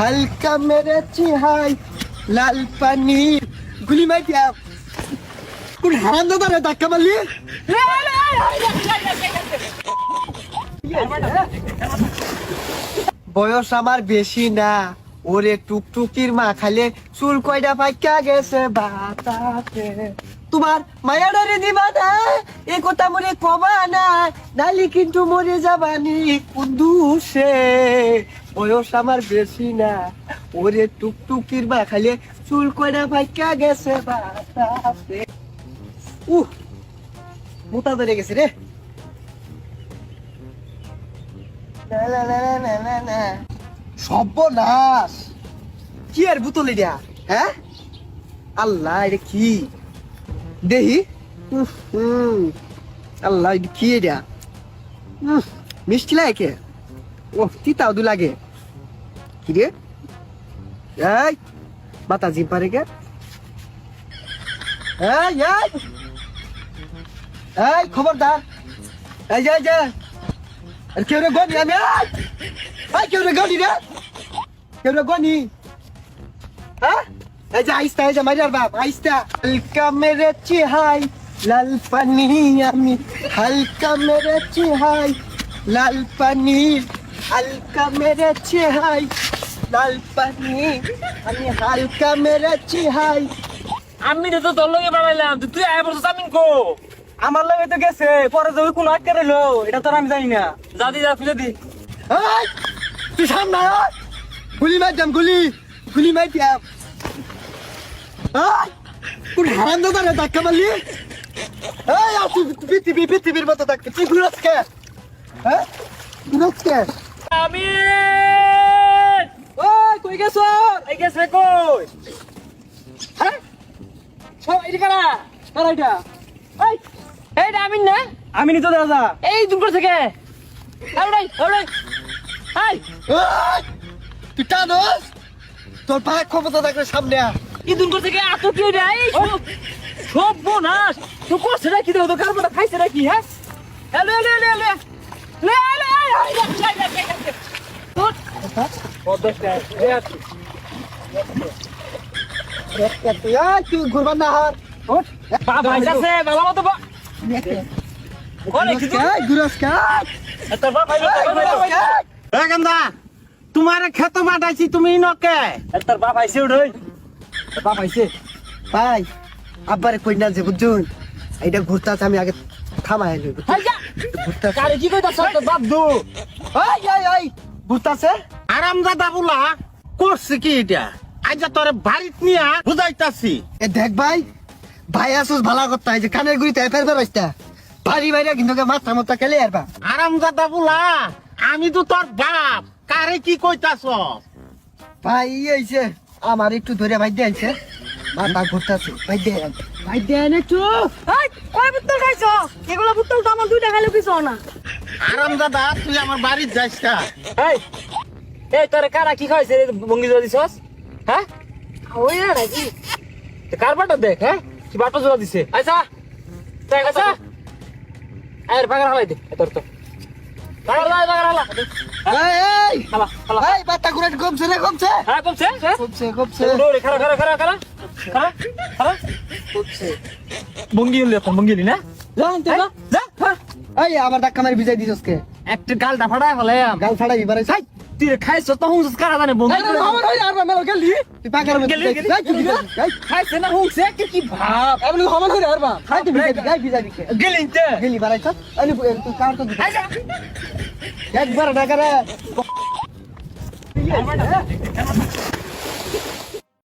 হালকা মেরেছি, হাই, লাল পানি গুলি মাই দিয়া কোন হারাম দাদা রে ধাক্কা মারলি? বয়স আমার বেশি না। ওরে টুকটুকির মা খালে চুল কয়টা পাইকা গেছে বাতাতে তোমার মায়াডারে দিবা না, এ কথা মরে কবা না। নালি কিন্তু মরে যাবানি কুন্দুসে। বয়স আমার বেশি না। ওরে টুকটুকির মা, খালে চুল কয়টা পাইকা গেছে বাতাতে উহ মোটা ধরে গেছে রে। সর্বনাশ। কি আর বুতল এটা? হ্যাঁ? আল্লাহ, এটা কি? দেহি। আল্লাহ কি এটা? মিষ্টি লাগে। কে ও তিতাও দু লাগে। কি রে এই জিম পারে কে? এই এই এই, খবরদার। এই যে যে, আর কেউ রে গনি আমি! এই কেউ রে গনি রে। কেউ রে গনি। হ্যাঁ? এই যে আইস্তা এই যে মারিয়ার বাপ আইস্তা হালকা মেরেছি হাই লাল পানি আমি, হালকা মেরেছি হাই লাল পানি, হালকা মেরেছি হাই লাল পানি আমি হালকা মেরেছি হাই আমি তো তোর লগে তুই আয় বলছিস আমি কো আমার লগে তো গেছে পরে যাবে কোন আটকে রইল এটা তো আমি জানি না যা দি যা খুঁজে দি এই তুই সামনে আয় গুলি মার দাম গুলি গুলি মার দাম কোন হারাম দাদা রে ধাক্কা মারলি এই আর তুই পৃথিবী পৃথিবীর মতো থাকবি তুই ঘুরাস কে হ্যাঁ ঘুরাস কে আমি গেছো এই গেছে কই হ্যাঁ সব এটা কারা কারা এটা এই এইটা আমি না আমি নিতো দাদা এই দুপুর থেকে আরে আরে এই এই, তুই টানোস তোর ভাই ক্ষমতা থাকলে সামনে আয় এই দুপুর থেকে এত কি রে এই সব সব বোনাস তো করছে নাকি তো কারবারটা খাইছে নাকি হ্যাঁ এলো এলো এলো এলো লে লে তোমার ক্ষেত মাটাইছি তুমি নকে তোর আইছে ওই বাপ আইছে ভাই আব্বারে কই না যে বুঝুন এইটা ঘুরতাছে আমি আগে থামাই লই হাই যা কি কইতাছ তোর বাপ দু এই এই ঘুরতাছে আরাম দাদা বুলা করছে কি এটা? আজ তোরে বাড়িত নিয়া বুঝাইতাছি। এ দেখ ভাই ভাই আসুস ভালো করতে যে কানের গুড়িতে ফের ফের আসতা বাড়ি বাইরে কিন্তু মাথা মতো খেলে আর বা আরাম দাদা বুলা আমি তো তোর বাপ কারে কি কইতাছ? ভাই ই হইছে আমার একটু ধরে ভাই দিয়ে আইছে। মাথা ঘুরতাছে ভাই দিয়ে। ভাই দিয়ে আন একটু। এই কই বুত্তল খাইছ? এগুলো বুত্তল তো আমার দুইটা খাইলে কিছু না। আরাম দাদা তুই আমার বাড়ির যাইস না এই এই তোরে কারা কি খাইছে রে বঙ্গি জোড়া দিছস হ্যাঁ? ওই না নাকি? তো কারবারটা দেখ হ্যাঁ? কি বাটো জোড়া দিছে? আচ্ছা দেখ আচ্ছা। আয়ের পাগার হালাই দে এ তোর তো। পাগার হালাই পাগার হালা এই হালা হালা এই বাতা ঘুরে কমছে রে কমছে। হ্যাঁ কমছে? হ্যাঁ? কমছে কমছে। দৌড়ে খারা খারা খারা খারা খারা খারা কমছে। বঙ্গি হলি এখন বঙ্গি হলি না? যা হ্যাঁ? এই ধাক্কা মারি ভিজাই দিছস কে একটা গালটা ফাড়ায় ফেলাম গাল ফাড়াই এবারে হাই তুই খাইছ তো হুঁস কারা জানে বঙ্গি আমার হই আর মেলো গেলি? তুই পাকার মধ্যে গেলি, খাইছে না হুঁসে কি কি ভাব? আমি আমার হই আর বা খাই তুই যাই ভিজাই দিকে গেলি তে? গেলি বারাইছ আনি তুই কার তো আচ্ছা একবার ডাকারে।